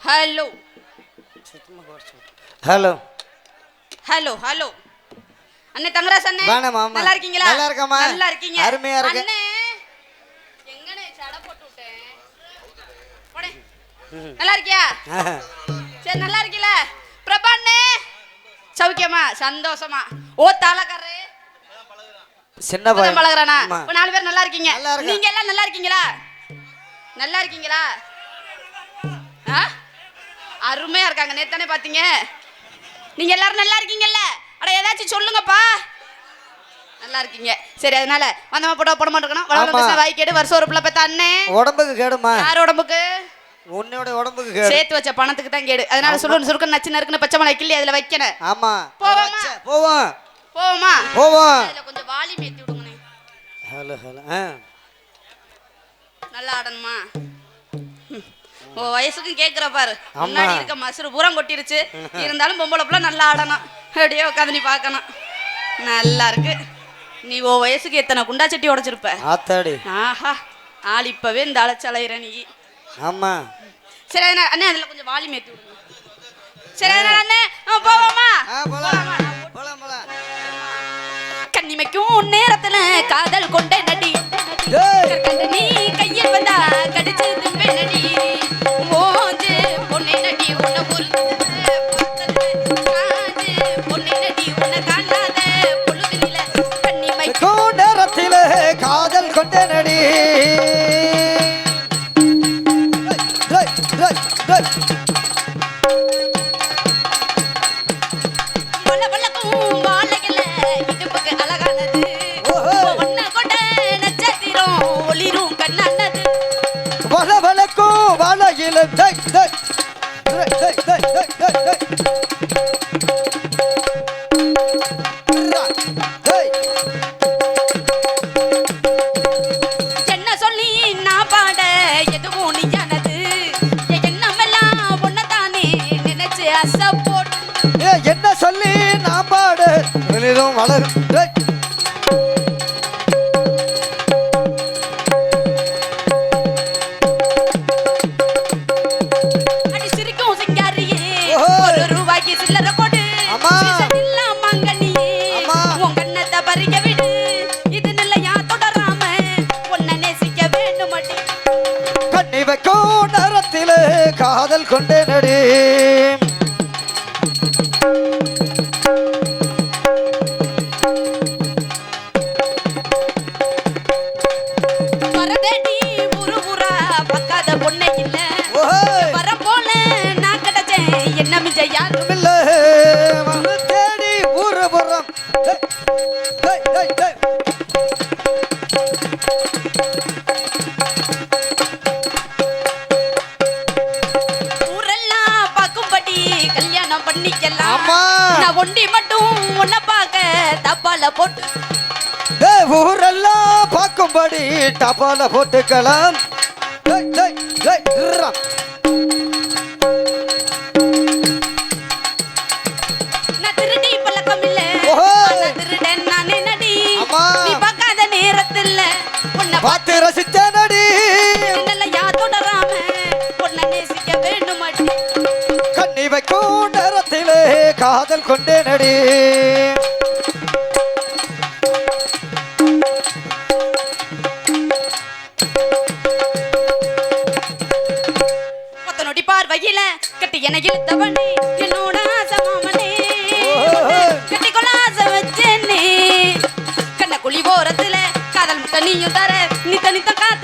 Hello hello hello hello அண்ணே தங்கராஜ் அண்ணே. மாமா. நல்லா இருக்கீங்களா? நல்லா இருக்கேம்மா. நல்லா இருக்கீங்க. அருமையா இருக்கு. அண்ணே. எங்கனே சடை போட்டு விட்டேன். போடே. நல்லா இருக்கியா? சரி நல்லா இருக்கீல? பிரபா அண்ணே. சௌக்கியமா சந்தோஷமா. ஓ தாளக்காரரு. சின்ன பையன் பழகுறானா? ஆமா. இப்ப நாலு பேர் நல்லா இருக்கீங்க. நல்லா இருக்கேன். நீங்க எல்லாம் நல்லா இருக்கீங்களா? நல்லா இருக்கீங்களா? ஆ? அருமையா இருக்காங்க. நேத்தானே பாத்தீங்க? நீங்க எல்லாரும் நல்லா இருக்கீங்கல்ல? அட ஏதாச்சும் சொல்லுங்கப்பா. நல்லா இருக்கீங்க. சரி அதனால வந்தமா போட போட மாட்டேங்கணும். வளவள வாய் கேடு வருஷம் ஒரு பிள்ளை பெத்த அண்ணே. உடம்புக்கு கேடுமா யார் உடம்புக்கு? உன்னோட உடம்புக்கு கேடு. சேர்த்து வச்ச பணத்துக்கு தான் கேடு. அதனால சுருன்னு சுருக்க நச்சு நறுக்குன்னு பச்சை மிளகாய் கிள்ளி அதுல வைக்கணும். ஆமா. போவோமா? போவோம். போவோமா? போவோம். அதுல கொஞ்சம் வாலியம் ஏத்தி விடுங்கண்ணே. Hello hello. நல்லா ஆடணுமா? ம். ஓ வயசுக்கும் கேக்குற பாரு. முன்னாடி இருக்க மசுறு பூரம் கொட்டிருச்சு. இருந்தாலும் பொம்பளை புள்ள நல்லா ஆடணும். அப்படியே உட்காந்து நீ பார்க்கணும். நல்லா இருக்கு. நீ ஓ வயசுக்கு எத்தனை குண்டா சட்டி உடைச்சிருப்ப? ஆத்தாடி. ஆஹா ஆள் இப்பவே இந்த அலைச்சலையிற நீ. ஆமா. சரி அண்ணே அதுல கொஞ்சம் வாலி மேத்தி விடுங்க. சரி அண்ணே போவோமா? போலாம் போலாம். கண்ணிமைக்கும் நேரத்துல காதல் கொண்ட வள வளக்கோ வளையில டை டை டை டை டை டை வைக்கும் நேரத்திலே காதல் கொண்டே நடி என்ன மிஞ்ச யாரு இல்ல மன தேடி ஊரபுறம் டேய், டேய், டேய், டேய். ஊரெல்லாம் பார்க்கும்படி கல்யாணம் பண்ணிக்கலாம். நான் ஒண்டி மட்டும் உன்னை பார்க்க தப்பால போட்டு. ஊரெல்லாம் பார்க்கும்படி டபால போட்டுக்கலாம். உமை கூண்டரத்திலே காதல் கொண்டே நடி நொடிப்பார் வகையில கட்டி என இழுத்தவனே என்னோட ஆசமாமனே. கட்டி கொள்ளாச வச்சேனே. கண்ண குழி ஓரத்துல காதல் முட்டை நீயும் தர நீ தனித்த காதல்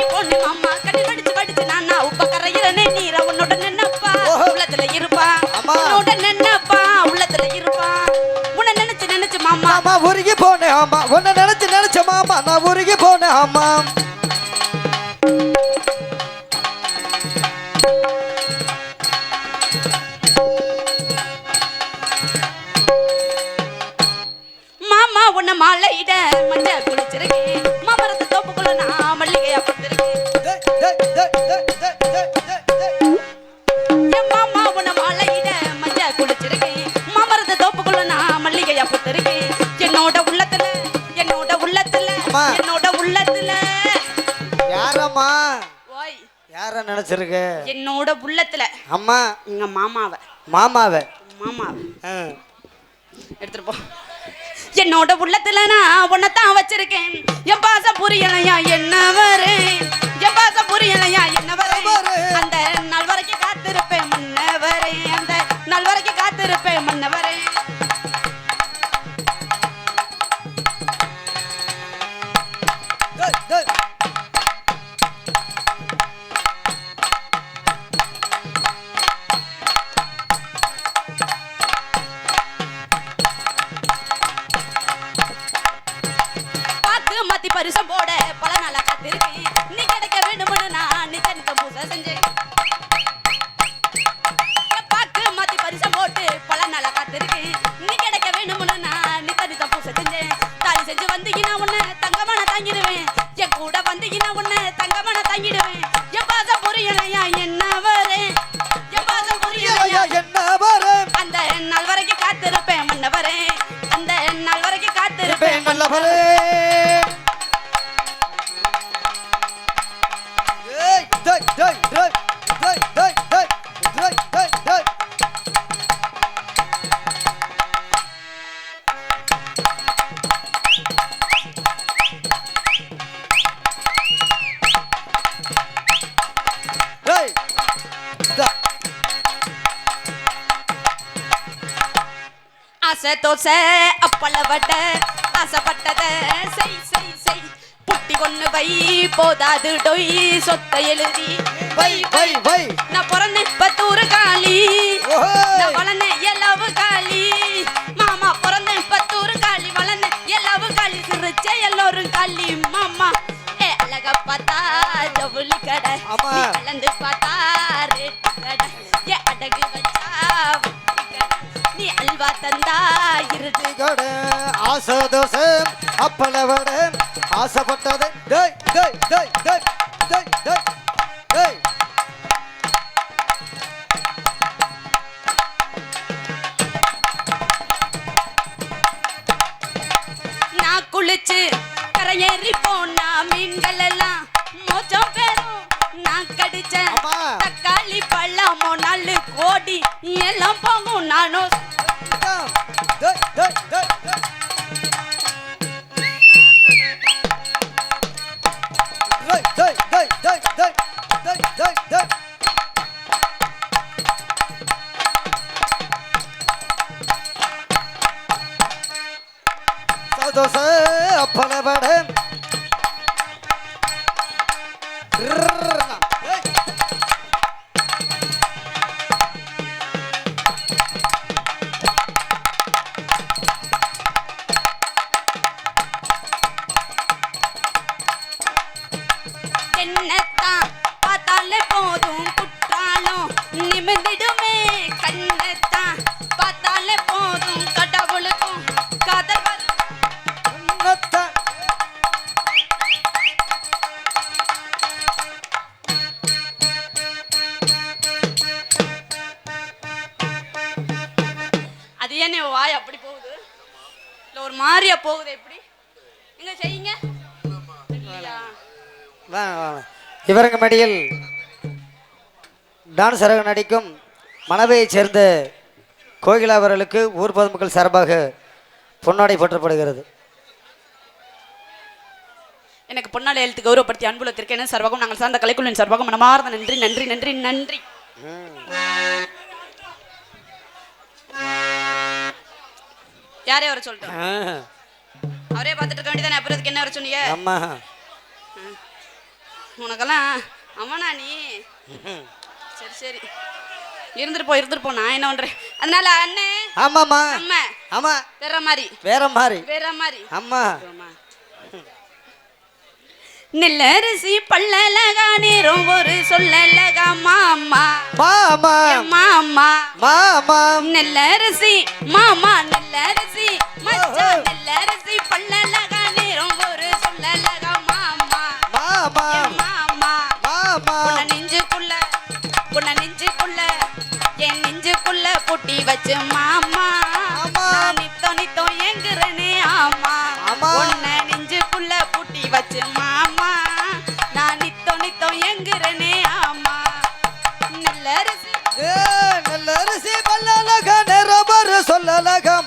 மாமா. கட்டி வடிச்சு வடிச்சு நான் உப்ப கரையில நீரா உன்னோட நின்னப்பா. உள்ளத்துல இருப்பா. உன்னோட நின்னப்பா. உள்ளத்துல இருப்பா. உன்னை நினைச்சு நினைச்சு மாமா. உருகி போனே ஆமா. உன்னை நினைச்சு நினைச்ச மாமா. உருகி போனே ஆமா. மாமா உன்னை மாலையிட மஞ்சள் குளிச்சிருக்கேன். யார நினைச்சிருக்க என்னோட உள்ளத்துல. அம்மா. எங்க மாமாவை. மாமாவை? மாமாவை. எடுத்துட்டு போ. என்னோட உள்ளத்துல நான் உன்னைத்தான் வச்சிருக்கேன். என் பாசம் புரியலையா என்ன வரேன் என் பாசம் புரியலையா என்ன வரேன் வரேன். அந்த நாள் வரைக்கும் காத்திருப்பேன் மன்னவரே அந்த நாள் வரைக்கும் காத்திருப்பேன் மன்னவரே டேய், காத்திருப்பேன் நல்லவரே ஏய், டேய், டேய், டேய், டேய், டேய், டேய், டேய், டேய், டேய். டேய், இதா. ஆசை தோசை அப்பள வடை ஆசைப்பட்டத செய் செய் செய். புட்டி கொண்டு வை போதாது டொய். சொத்தை எழுதி வை வை, வை. நான் பிறந்தேன் பத்தூரு ஓஹோய். நான் வளர்ந்தேன் எல்லவு காளி. மாமா பிறந்தேன் பத்தூரு காளி. வளர்ந்தேன் எல்லவு காளி. சிரிச்ச எல்லோரும் காளி. மாமா அழக பார்த்தா ஜவுளி கடை. கலந்து பார்த்தா தந்தா இருட்டு கடை, ஆசை தோசை அப்பள வடை. டேய் டேய் டேய் டேய் டேய் டேய் ஒரு மாதிரியா போகுது எப்படி? எங்க செய்யுங்க. இவரங்க மடியில் டான்ஸராக நடிக்கும் மணவையைச் சேர்ந்த கோகிலா அவர்களுக்கு ஊர் பொதுமக்கள் சார்பாக பொன்னாடை போற்றப்படுகிறது. எனக்கு பொன்னாளை எழுத்து கௌரவப்படுத்தி அன்புல திருக்கேன சர்வகம் நாங்கள் சார்ந்த கலைக்குழுவின் சர்வகம் மனமார்ந்த நன்றி நன்றி நன்றி நன்றி. யாரே வர சொல்லிட்டோம்? அவரே பார்த்துட்டு இருக்க வேண்டியதானே? அப்புறத்துக்கு என்ன வர சொன்னீங்க? அம்மா உனக்கெல்லாம் அவனா நீ? சரி சரி. இருந்துட்டு இருந்துருப்போம் இருந்துருப்போம் நான் என்ன பண்றேன்? அதனால அண்ணே ஆமாமா அம்மா ஆமா. வேற மாதிரி. வேற மாதிரி. வேற மாதிரி. அம்மா அம்மா. நெல்லரிசி பல்லலகா நேரம் ஒரு சொல்லலகா மாமா. மாமா. மாமா. மாமா. நெல்லரிசி மாமா நெல்லரிசி. மச்சான் நெல்லரிசி பல்லலகா நேரம் ஒரு சொல்லலகா மாமா. மாமா. மாமா. மாமா. உன நெஞ்சுக்குள்ள உன நெஞ்சுக்குள்ள என் நெஞ்சுக்குள்ள பொட்டி வச்சு மாமா.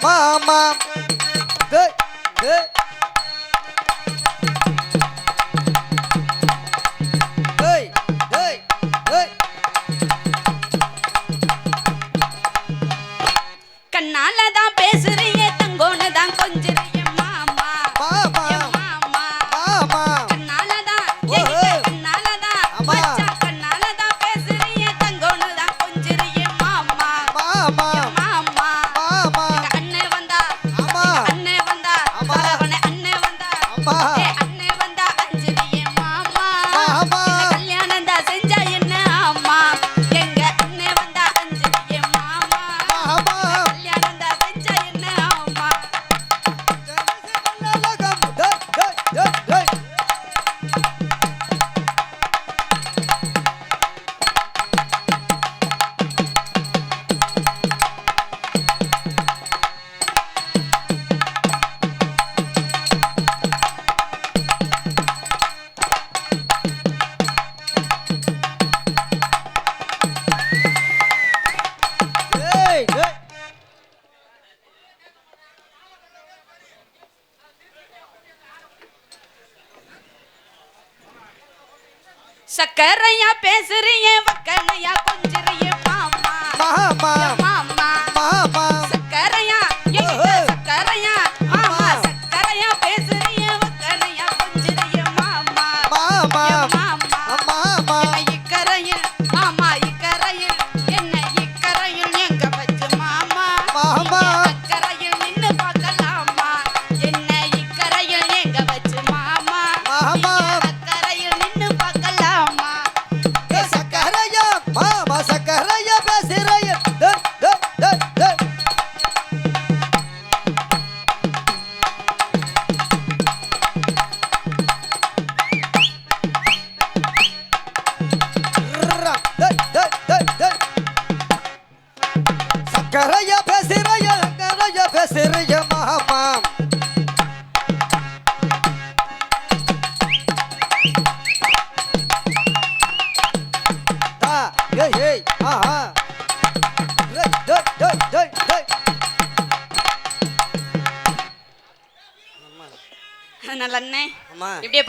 妈妈。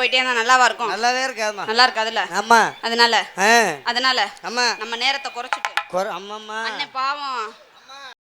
போயிட்டே இருந்தா நல்லாவா இருக்கும்? நல்லாவே இருக்காது நல்லா இருக்காதுல்ல ஆமா. அதனால? அதனால? நம்ம நேரத்தை குறைச்சிட்டு. அம்மா அண்ணன் பாவம்.